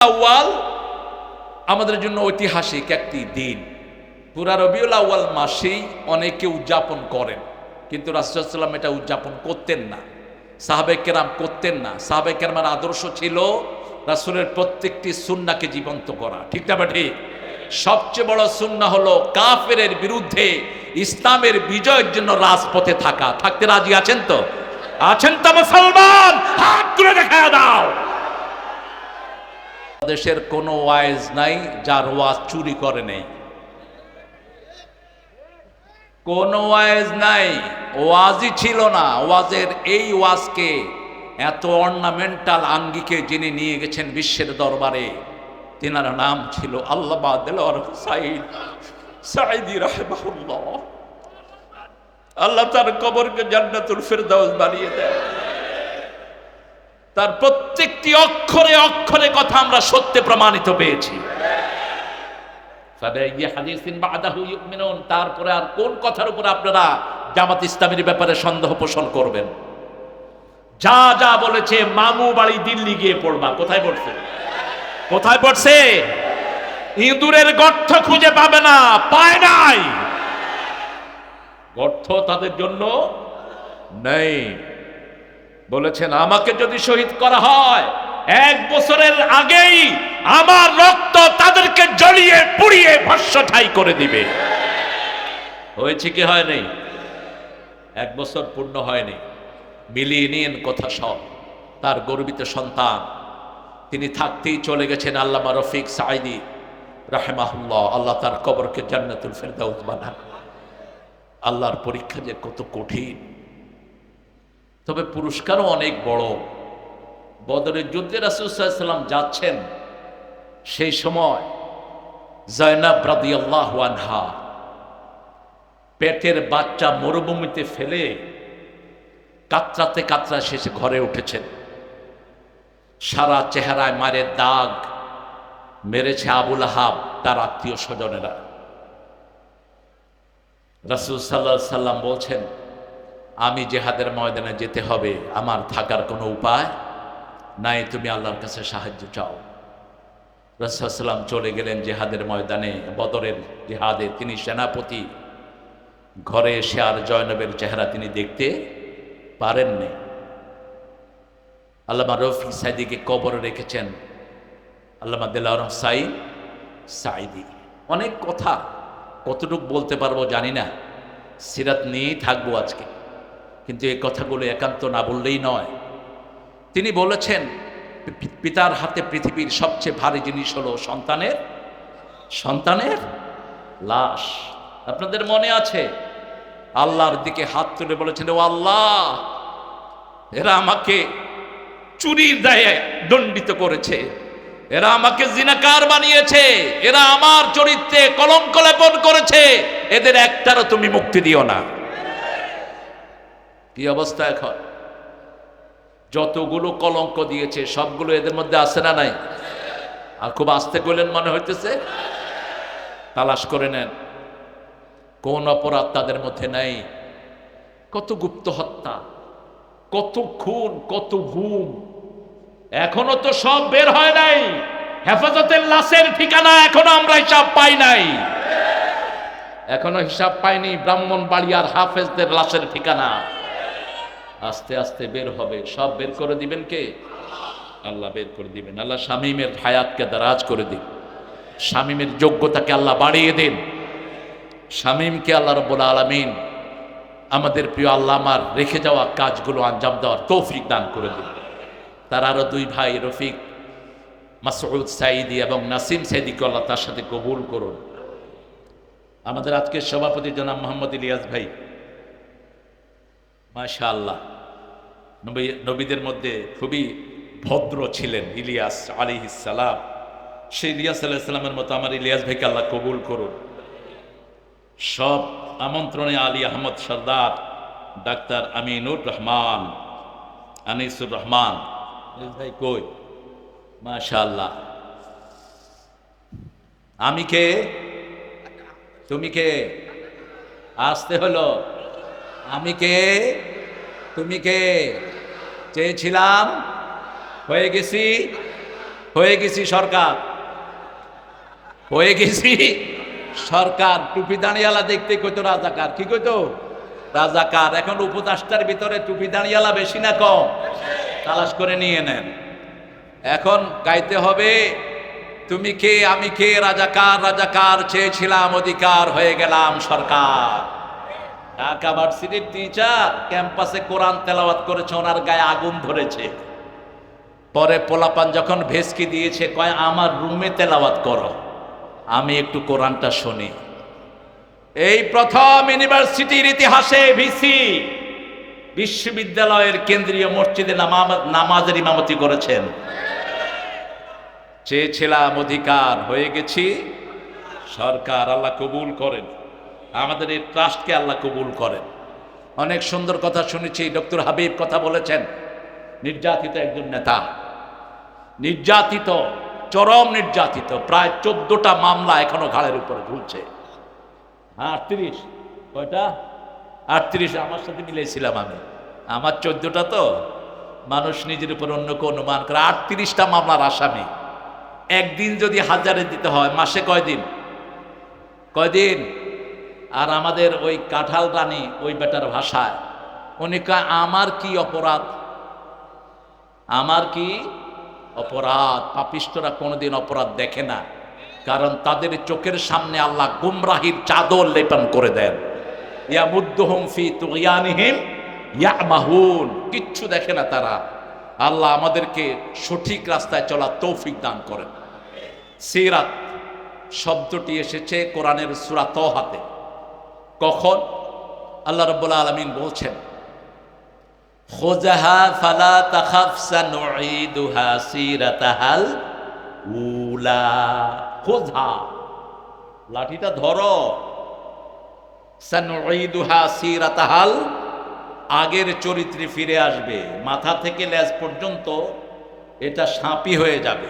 আউয়াল আমাদের জন্য ঐতিহাসিক একটি দিন। পুরা রবিউল আউয়াল মাসেই অনেকে উদযাপন করেন, কিন্তু রাসুলাম এটা উদযাপন করতেন না। সাহাবেক কেরাম করতেন না। সাহাবেক কেরামের আদর্শ ছিল রাসুলের প্রত্যেকটি সুন্নাকে জীবন্ত করা। ঠিক না বা ঠিক সবচেয়ে বড় সুন্না হলো কাফেরের বিরুদ্ধে ইসলামের বিজয়ের জন্য রাজপথে থাকা। থাকতে রাজি আছেন তো? আছেন তো মুসলমান? হাত তুলে দেখা দাও। দেশের কোনো ওয়াইজ নাই যার ওয়াজ চুরি করে নেই। কোন ওয়াইজ নাই, ওয়াজই ছিল না। ওয়াজের এই ওয়াজকে এত অর্নামেন্টাল আঙ্গিকে যিনি নিয়ে গেছেন বিশ্বের দরবারে, তেনার নাম ছিল আল্লাহ আল্লাহ তার কবরকে জান্নাতুল ফেরদাউস বানিয়ে দেয় তার প্রত্যেকটি অক্ষরে অক্ষরে কথা আমরা সত্যে প্রমাণিত পেয়েছি। তারপরে আর কোন কথার উপর আপনারা জামাত ইসলামের ব্যাপারে সন্দেহ পোষণ করবেন? যা যা বলেছে মামু বাড়ি দিল্লি গিয়ে পড়বা, কোথায় পড়ছে? কোথায় পড়ছে? ইঁদুরের গর্থ খুঁজে পাবে না, পায় নাই। গর্থ তাদের জন্য নেই। বলেছেন, আমাকে যদি শহীদ করা হয়, এক বছরের আগেই আমার রক্ত তাদেরকে জ্বলিয়ে পুড়িয়ে ভস্য ঠাই করে দিবে। হয়েছে কি হয়নি? এক বছর পূর্ণ হয়নি। মিলিয়ে নিন কথা সব। তার গর্বিত সন্তান, তিনি থাকতেই চলে গেছেন আল্লামা রফিক সাইদি রাহেমাহুল্লাহ। আল্লাহ তার কবরকে জান্নাতুল ফেরদাউস বানান আল্লাহর পরীক্ষা যে কত কঠিন। তবে পুরস্কারও অনেক বড়। বদরের যুদ্ধে রাসুসাল্লাম যাচ্ছেন সেই সময় জয়নাব রাদিয়াল্লাহু আনহা পেটের বাচ্চা মরুভূমিতে ফেলে কাতরাতে কাতরা শেষে ঘরে উঠেছেন। সারা চেহারায় মারের দাগ মেরেছে আবুল আহাব, তার আত্মীয় স্বজনেরা। রাসুল সাল্লাহ সাল্লাম বলছেন আমি জেহাদের ময়দানে যেতে হবে, আমার থাকার কোনো উপায় নাই, তুমি আল্লাহর কাছে সাহায্য চাও। রসাল্লাম চলে গেলেন জেহাদের ময়দানে, বদরের জেহাদে। তিনি সেনাপতি, ঘরে এসে আর জয়নবের চেহারা তিনি দেখতে পারেননি আল্লামা রফি সাইদিকে কবর রেখেছেন, আল্লামা দিল্লাহ সাই সাইদি অনেক কথা, কতটুক বলতে পারব জানি না, সিরাত নিয়েই থাকব আজকে। কিন্তু এই কথাগুলো একান্ত না বললেই নয়। তিনি বলেছেন, পিতার হাতে পৃথিবীর সবচেয়ে ভারী জিনিস হলো সন্তানের সন্তানের লাশ। আপনাদের মনে আছে? আল্লাহর দিকে হাত তুলে বলেছেন, ও আল্লাহ, এরা আমাকে চুরির দায়ে দণ্ডিত করেছে। এরা আমাকে জিনাকার বানিয়েছে। এরা আমার চরিত্রে কলঙ্ক লেপন করেছে। এদের একটারও তুমি মুক্তি দিও না। কি অবস্থা এখন? যতগুলো কলঙ্ক দিয়েছে, সবগুলো এদের মধ্যে আছে না নাই? আর খুব আস্তে করলেন মনে হইতেছে? তালাশ করে নেন। কোন অপরাধ তাদের মধ্যে নাই। কত গুপ্ত হত্যা, কত খুন, কত ঘুম। এখনও তো সব বের হয় নাই। হেফাজতের লাশের ঠিকানা এখনও আমরা হিসাব পাই নাই। এখনও হিসাব পাইনি ব্রাহ্মণ বাড়িয়ার হাফেজদের লাশের ঠিকানা। আস্তে আস্তে বের হবে। সব বের করে দিবেন কে? আল্লাহ বের করে দিবেন। আল্লাহ শামীমের হায়াতকে দারাজ করে দিন। শামীমের যোগ্যতাকে আল্লাহ বাড়িয়ে দিন। শামীমকে আল্লাহ রব্বুল আলমিন আমাদের প্রিয় আল্লাহ আমার রেখে যাওয়া কাজগুলো আঞ্জাম দেওয়ার তৌফিক দান করে দিন। তার আরও দুই ভাই রফিক, মাসউদ সাইদি এবং নাসিম সাইদিকে আল্লাহ তার সাথে কবুল করুন। আমাদের আজকের সভাপতি জনাব মোহাম্মদ ইলিয়াস ভাই মাশা আল্লাহ নবী, নবীদের মধ্যে খুবই ভদ্র ছিলেন ইলিয়াস আলী সালাম। সেই ইলিয়াস আলাহ সাল্লামের মতো আমার ইলিয়াস ভাইকে আল্লাহ কবুল করুন। সব আমন্ত্রণে আলী আহমদ সর্দার, ডাক্তার আমিনুর রহমান, আনিসুর রহমান। ভাই কই? মাশা আল্লাহ আমি কে? তুমি কে? আসতে হলো। আমি কে? তুমি কে? চেয়েছিলাম। হয়ে গেছি। হয়ে গেছি সরকার। হয়ে গেছি সরকার। টুপি দাঁড়িয়ালা দেখতে কইতো রাজাকার। কি কইতো? রাজাকার। এখন উপদাসটার ভিতরে টুপি দাঁড়িয়ালা বেশি না কম। তালাশ করে নিয়ে নেন। এখন গাইতে হবে, তুমি কে? আমি কে? রাজাকার রাজাকার, চেয়েছিলাম, অধিকার, হয়ে গেলাম সরকার। ঢাকা ভার্সিটির টিচার ক্যাম্পাসে কোরআন তেলাওয়াত করেছে, ওনার গায়ে আগুন ধরেছে। পরে পোলাপান যখন ভেসকি দিয়েছে, কয়, আমার রুমে তেলাওয়াত করো, আমি একটু কোরআনটা শুনি। এই প্রথম ইউনিভার্সিটির ইতিহাসে ভিসি বিশ্ববিদ্যালয়ের কেন্দ্রীয় মসজিদে নামা- নামাজের ইমামতি করেছেন। চেয়েছিলাম অধিকার, হয়ে গেছি। সরকার আল্লাহ কবুল করেন। আমাদের এই ট্রাস্টকে আল্লাহ কবুল করেন। অনেক সুন্দর কথা শুনেছি, ডক্টর হাবিব কথা বলেছেন, নির্যাতিত একজন নেতা। নির্যাতিত, চরম নির্যাতিত, প্রায় চোদ্দটা মামলা এখনও ঘাড়ের উপরে ঝুলছে। হ্যাঁ আটত্রিশ, কয়টা? আটত্রিশ, আমার সাথে মিলেছিলাম আমি। আমার চোদ্দটা তো, মানুষ নিজের উপর অন্য অন্যকে অনুমান করে। আটত্রিশটা মামলার আসামি। একদিন যদি হাজারে দিতে হয়, মাসে কয়দিন? কয়দিন? আর আমাদের ওই কাঁঠাল রানী, ওই বেটার ভাষায়, উনি আমার কি অপরাধ? আমার কি অপরাধ? পাপিষ্টরা কোনোদিন অপরাধ দেখে না, কারণ তাদের চোখের সামনে আল্লাহ গুমরাহির চাদর লেপন করে দেন। কিচ্ছু দেখে না তারা। আল্লাহ আমাদেরকে সঠিক রাস্তায় চলা তৌফিক দান করেন। সিরাত শব্দটি এসেছে কোরআনের সুরাত তহাতে কখন? আল্লাহ রাব্বুল আলামিন বলছেন খোজাহা ফালা তাখাফ সানুঈদুহা সিরাতাহাল উলা। খোজা লাঠিটা ধরো। সানুঈদুহা সিরাতাহাল। আগের চরিত্রে ফিরে আসবে, মাথা থেকে লেজ পর্যন্ত এটা সাপই হয়ে যাবে।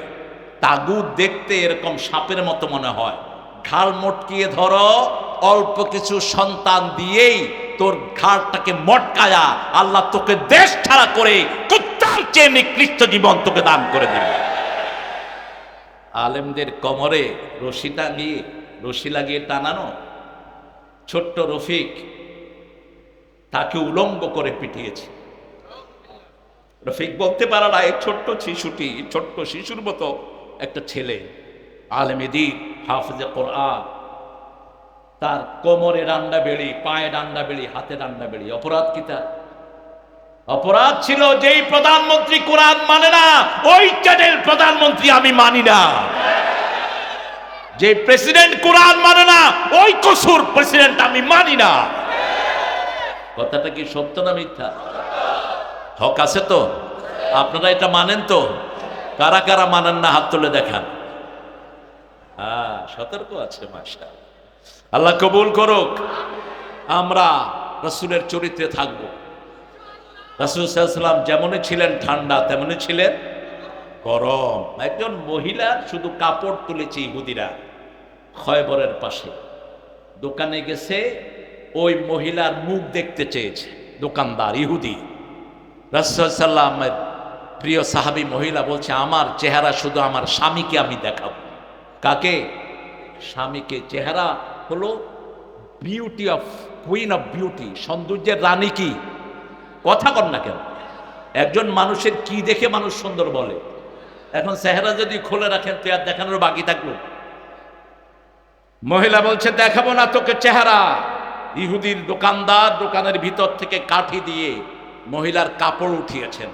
তাগুদ দেখতে এরকম সাপের মতো মনে হয়। ঢাল মটকিয়ে ধরো। অল্প কিছু সন্তান দিয়েই তোর ঘাড়টাকে মটকায়া আল্লাহ তোকে দেশ ছাড়া করে কুত্তার চেয়ে নিকৃষ্ট জীবন তোকে দান করে দেবে। আলেমদের কমরে রশি টাঙিয়ে রশি লাগিয়ে টানানো, ছোট্ট রফিক তাকে উলঙ্গ করে পিটিয়েছে। রফিক বলতে পারা না এই ছোট্ট শিশুটি, ছোট্ট শিশুর মতো একটা ছেলে আলমেদিন হাফিজে কোরআন তার কোমরে ডান্ডা বেড়ি, পায়ে ডান্ডা বেড়ি, হাতে ডান্ডা বেড়ি। অপরাধ কি তার? অপরাধ ছিল যেই প্রধানমন্ত্রী কোরআন মানে না, ওই চ্যানেল প্রধানমন্ত্রী আমি মানি না। যে প্রেসিডেন্ট কোরআন মানে না, ওই কসুর প্রেসিডেন্ট আমি মানি না। কথাটা কি সত্য না মিথ্যা? হক আছে তো? আপনারা এটা মানেন তো? কারা কারা মানেন না হাত তুলে দেখান? হ্যাঁ সতর্ক আছে মাসা আল্লাহ কবুল করুক। আমরা রসুলের চরিত্রে থাকব। রাসুল সাল্লাম যেমনই ছিলেন ঠান্ডা, তেমনই ছিলেন গরম। একজন মহিলার শুধু কাপড় তুলেছে ইহুদিরা, খয়বরের পাশে। দোকানে গেছে, ওই মহিলার মুখ দেখতে চেয়েছে, দোকানদার, ইহুদি। রাসুসাল্লামের প্রিয় সাহাবী মহিলা বলছে, আমার চেহারা শুধু আমার স্বামীকে আমি দেখাবো। কাকে? স্বামীকে। চেহারা হলো beauty of queen of beauty সৌন্দর্যের রানী কি? কথা কর না কেন। একজন মানুষের কি দেখে মানুষ সুন্দর বলে? এখন চেহারা যদি খুলে রাখেন, তো আর দেখানোর বাকি থাকল। মহিলা বলছে, দেখাবো না তোকে চেহারা। ইহুদির দোকানদার দোকানের ভিতর থেকে কাঠি দিয়ে মহিলার কাপড় উঠিয়েছেন।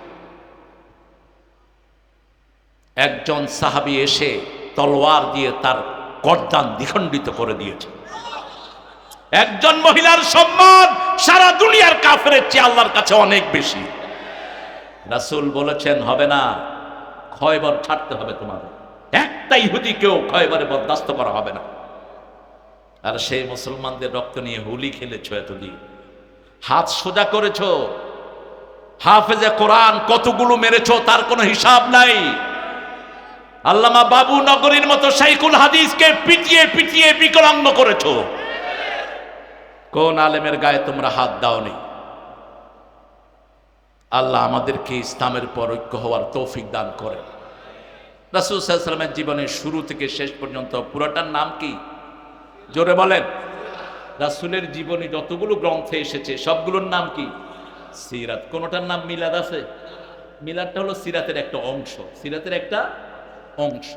একজন সাহাবি এসে তলোয়ার দিয়ে তার গর্দান দ্বিখণ্ডিত করে দিয়েছে। একজন মহিলার সম্মান সারা দুনিয়ার কাফের চেয়ে আল্লাহর কাছে অনেক বেশি। রাসুল বলেছেন, হবে না ক্ষয়বার ছাড়তে হবে তোমাদের। একটা ইহুদিকেও ক্ষয়বারে বরদাস্ত করা হবে না। আর সেই মুসলমানদের রক্ত নিয়ে হোলি খেলেছ এতদিন। হাত সোজা করেছ। হাফেজে কোরআন কতগুলো মেরেছ তার কোনো হিসাব নাই। আল্লামা বাবু নগরীর মতো সাইকুল হাদিসকে পিটিয়ে পিটিয়ে বিকলাঙ্গ করেছ। কোন আলেমের গায়ে তোমরা হাত দাওনি? আল্লাহ আমাদেরকে ইসলামের পর ঐক্য হওয়ার তৌফিক দান করে রাসুল সাল্লামের জীবনের শুরু থেকে শেষ পর্যন্ত পুরোটার নাম কি? জোরে বলেন। রাসুলের জীবনে যতগুলো গ্রন্থে এসেছে, সবগুলোর নাম কি? সিরাত। কোনোটার নাম মিলাদ আছে? মিলাদটা হলো সিরাতের একটা অংশ। সিরাতের একটা অংশ।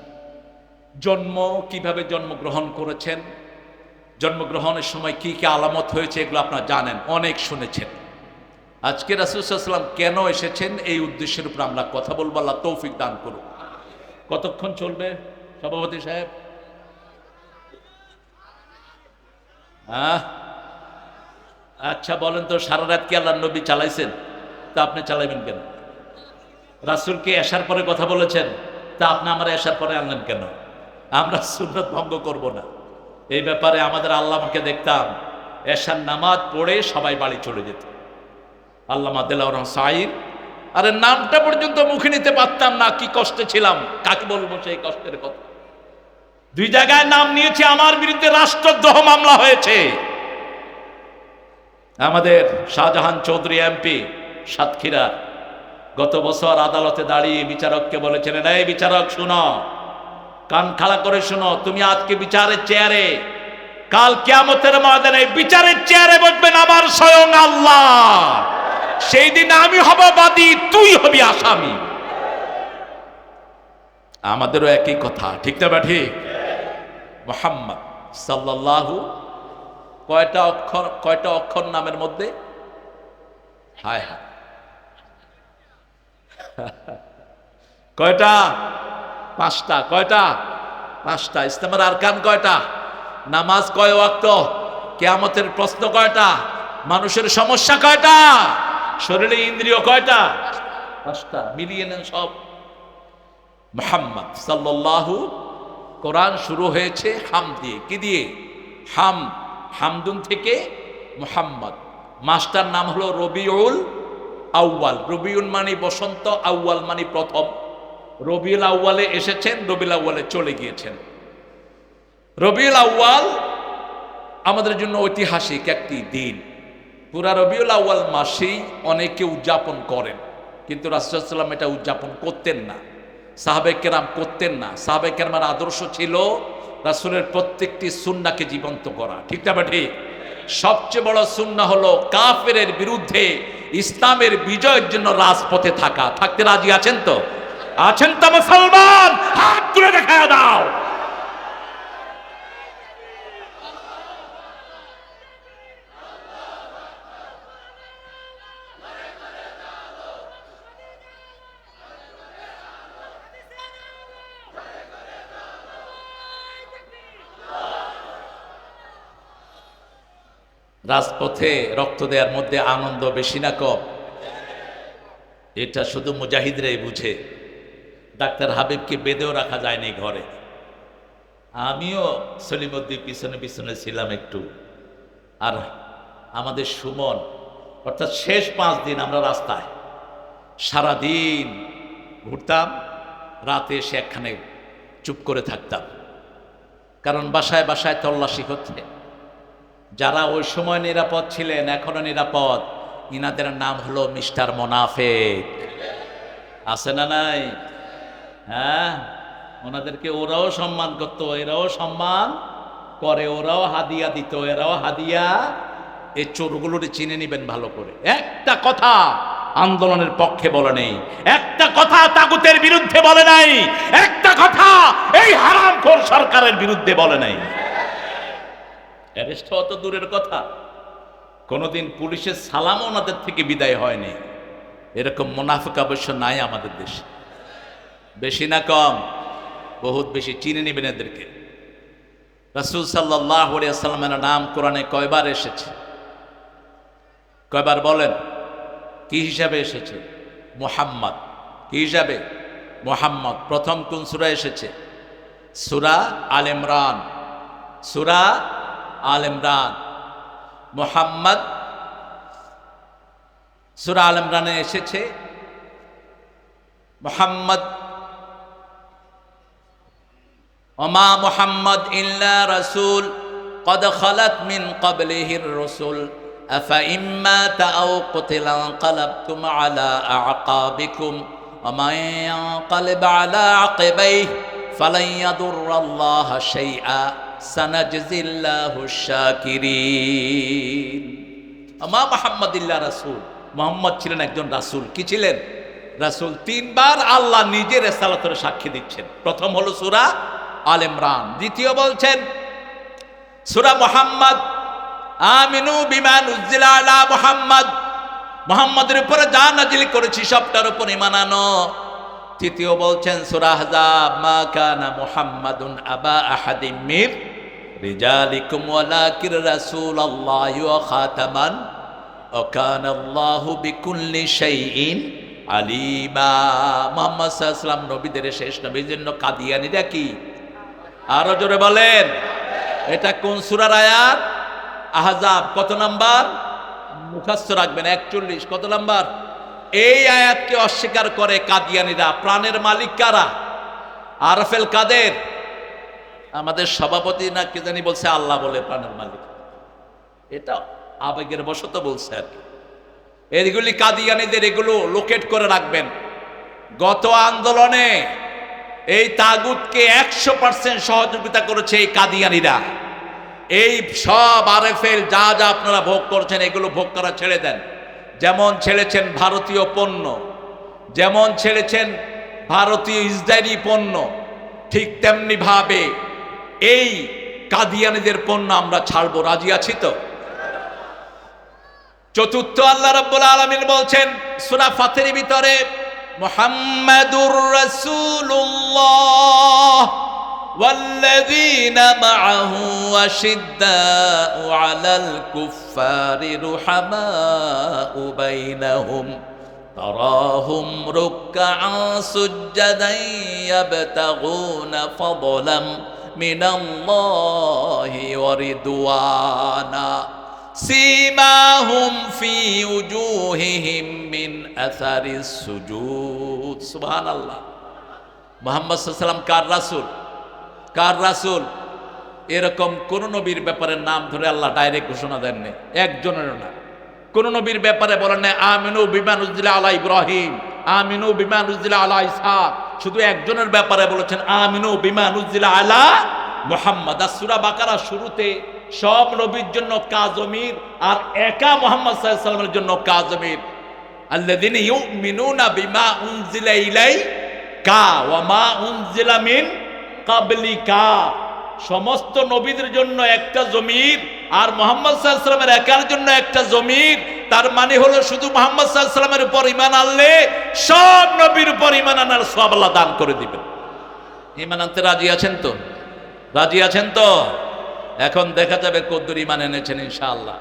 জন্ম, কীভাবে জন্মগ্রহণ করেছেন? জন্মগ্রহণের সময় কি কি আলামত হয়েছে এগুলো আপনারা জানেন, অনেক শুনেছেন। আজকে রাসুসাল্লাম কেন এসেছেন? এই উদ্দেশ্যের উপর আমরা কথা বলব, আল্লাহ তৌফিক দান করুন কতক্ষণ চলবে সভাপতি সাহেব? হ্যাঁ আচ্ছা বলেন তো, সারা রাত কি আল্লাহ নবী চালাইছেন? তা আপনি চালাইবেন কেন? রাসুলকে আসার পরে কথা বলেছেন? তা আপনি আমার আসার পরে আনলেন কেন? আমরা সুন্নত ভঙ্গ করব না। এই ব্যাপারে আমাদের আল্লাহকে দেখতাম। এশার নামাজ পড়ে সবাই বাড়ি চলে যেত। আল্লামা দেলাউর সাইদ আরে নামটা পর্যন্ত মুখে নিতে পারতাম না, কি কষ্টে ছিলাম। কাকে বলব সেই কষ্টের কথা? দুই জায়গায় নাম নিয়েছে, আমার বিরুদ্ধে রাষ্ট্রদ্রোহ মামলা হয়েছে। আমাদের শাহজাহান চৌধুরী এমপি সাতক্ষীরা গত বছর আদালতে দাঁড়িয়ে বিচারককে বলেছিলেন, এই বিচারক, শুনো কান খাড়া করে শুনো, তুমি আজকে বিচারের চেয়ারে, কাল কেয়ামতের ময়দানে বিচারের চেয়ারে বসবেন আমার স্বয়ং আল্লাহ। সেই দিন আমি হব বাদী, তুই হবি আসামি। আমাদেরও একই কথা, ঠিক না বা ঠিক? মোহাম্মদ সাল্লাল্লাহু কয়টা অক্ষর কয়টা অক্ষর নামের মধ্যে? হায় হায়। কয়টা? পাঁচটা, কয়টা? পাঁচটা। ইসলামের আরকান কয়টা? নামাজ কয় ওয়াক্ত? কেয়ামতের প্রশ্ন কয়টা? মানুষের সমস্যা কয়টা? শরীরে ইন্দ্রিয় কয়টা? পাঁচটা। মিলিয়ে নেন সব। মোহাম্মদ সাল্লাল্লাহু কোরআন শুরু হয়েছে হাম দিয়ে। কি দিয়ে? হাম, হামদুন থেকে মোহাম্মদ। মাস্টার নাম হলো রবিউল আউয়াল। রবিউল মানে বসন্ত, আউয়াল মানে প্রথম। রবিউল আউয়ালে এসেছেন, রবিউল আউয়ালে চলে গিয়েছেন। রবিউল আউয়াল আমাদের জন্য ঐতিহাসিক একটি দিন। পুরা রবিউল আউয়াল মাসেই অনেকে উদযাপন করেন, কিন্তু রাসুলাম এটা উদযাপন করতেন না। সাহাবে কেরাম করতেন না। সাহাবে কেরামের আদর্শ ছিল রাসুলের প্রত্যেকটি সুন্নাকে জীবন্ত করা। ঠিক না ঠিক সবচেয়ে বড় সুন্না হলো কাফেরের বিরুদ্ধে ইসলামের বিজয়ের জন্য রাজপথে থাকা। থাকতে রাজি আছেন তো? আছেন তো মুসলমান, হাত তুলে দেখা দাও। রাজপথে রক্ত দেওয়ার মধ্যে আনন্দ বেশি না কম। এটা শুধু মুজাহিদরাই বুঝে। ডাক্তার হাবিবকে বেঁধেও রাখা যায়নি ঘরে। আমিও সলিমদ্দির পিছনে পিছনে ছিলাম একটু। আর আমাদের সুমন, অর্থাৎ শেষ পাঁচ দিন আমরা রাস্তায়। সারাদিন ঘুরতাম, রাতে এসে একখানে চুপ করে থাকতাম। কারণ বাসায় বাসায় তল্লাশি হচ্ছে। যারা ওই সময় নিরাপদ ছিলেন, এখনও নিরাপদ, ইনাদের নাম হলো মিস্টার মোনাফেক। আছে না নাই? হ্যাঁ ওনাদেরকে ওরাও সম্মান করতো, এরাও সম্মান করে, ওরাও হাদিয়া দিত, এরাও হাদিয়া এই চোরগুলোর চিনে নিবেন ভালো করে। একটা কথা আন্দোলনের পক্ষে বলে নেই, একটা কথা তাগুতের বিরুদ্ধে বলে নাই, একটা কথা এই হারামখোর সরকারের বিরুদ্ধে বলে নাই। অ্যারেস্ট হওয়া তো দূরের কথা। কোনোদিন পুলিশের সালাম ওনাদের থেকে বিদায় হয়নি। এরকম মোনাফিক অবশ্য নাই আমাদের দেশে। বেশি না কম? বহুত বেশি চিনে নেবেন এদেরকে। রসুল সাল্লাহ সাল্লামের নাম কোরআনে কয়বার এসেছে? কয়বার বলেন? কি হিসাবে এসেছে? মোহাম্মদ। কি হিসাবে? মোহাম্মদ। প্রথম কোন সুরা এসেছে? সুরা আল ইমরান। সুরা আল ইমরান। মোহাম্মদ সুরা আল ইমরানে এসেছে? মোহাম্মদ ওমা মোহাম্মদ ইল্লা রসুল قد خلت من قبله الرسل أفإن مات أو قتل انقلبتم على أعقابكم ومن ينقلب على عقبيه فلن يضر الله شيئا سنجزي الله الشاكرين আমা মোহাম্মদিল্লাহ রাসূল মোহাম্মদ ছিলেন একজন রাসূল কি ছিলেন রাসূল তিনবার আল্লাহ নিজের রেসালাতের সাক্ষী দিচ্ছেন প্রথম হলো সূরা আল দ্বিতীয় বলছেন, সূরা মোহাম্মদ, আমিনু বিমান উজ্জিলা আলা মুহাম্মদ। মুহাম্মাদের উপরে যা নাজিল করেছি সবটার উপর ইমান তৃতীয় বলছেন, সূরা আহজাব, মা কানা মুহাম্মাদুন আবা আহাদিম মির রিজালিকুম ওয়ালাকির রাসূলুল্লাহ ওয়া খাতামান, ওয়া কানা আল্লাহু বিকুল্লি শাইইন আলিমা। মুহাম্মদ সাল্লাল্লাহু আলাইহি নবীদের শেষ নবীর জন্য কাদিয়ানিরা কি? আরও জোরে বলেন। এটা কোন সূরার আয়াত? আহজাব, কত নাম্বার? মুখাস্ত রাখবেন, একচল্লিশ। কত নাম্বার? এই আয়াতকে অস্বীকার করে কাদিয়ানিরা। প্রাণের মালিক কারা? আরফেল কাদের? আমাদের সভাপতি না কে জানি বলছে, আল্লাহ বলে প্রাণের মালিক। এটা আবেগের বশত বলছে আর কি। এগুলি কাদিয়ানিদের এগুলো লোকেট করে রাখবেন। গত আন্দোলনে এই তাগুতকে একশো পার্সেন্ট সহযোগিতা করেছে এই কাদিয়ানিরা। এই সব আরএফএল যা যা আপনারা ভোগ করছেন, এগুলো ভোগ করা ছেড়ে দেন। যেমন ছেড়েছেন ভারতীয় পণ্য, যেমন ছেড়েছেন ভারতীয় ইসরায়েলি পণ্য, ঠিক তেমনি ভাবে এই কাদিয়ানিদের পণ্য আমরা ছাড়বো। রাজি আছি তো? চতুর্থ আল্লাহ রাব্বুল আলমিন বলছেন, সূরা ফাতির ভিতরে মুহাম্মাদুর রাসূলুল্লাহ والذين معه أشداء على الكفار رحماء بينهم تراهم ركعا سجدا يبتغون فضلا من الله ورضوانا সিমাহুম ফি উজুহিহিম মিন আসারিস সুজুদ সুবহানাল্লাহ মুহাম্মদ সাল্লাল্লাহু কার রাসূল? কার রাসূল? এরকম কোন নবীর ব্যাপারে নাম ধরে আল্লাহ ডাইরেক্ট ঘোষণা দেননি। একজনেরও না। কোন নবীর ব্যাপারে বলেন না আমিনু বিমান উজ্জিলা আলা ইব্রাহিম, আমিনু বিমান উজ্জিলা আলা ইসা শুধু একজনের ব্যাপারে বলেছেন, আমিনু বিমান উজ্জিলা আলা মোহাম্মদ। আর বাকারা শুরুতে সব নবীর জন্য কাজমির আর একা মোহাম্মদ সাল্লামের জন্য কাজমির আল্লাযিনা ইউমিনুনা বিমা উনজিলা ইলাই কা ওয়া মা উনজিলা মিন কাবলিকা সমস্ত নবীদের জন্য একটা জমির, আর মোহাম্মদ সাল্লামের একার জন্য একটা জমির। তার মানে হলো শুধু মোহাম্মদ সাল্লামের উপর ইমান আনলে সব নবীর উপর ইমান আনার সব আল্লাহ দান করে দিবেন। ইমান আনতে রাজি আছেন তো? রাজি আছেন তো? এখন দেখা যাবে কদ্দুর ইমান এনেছেন ইনশাআল্লাহ।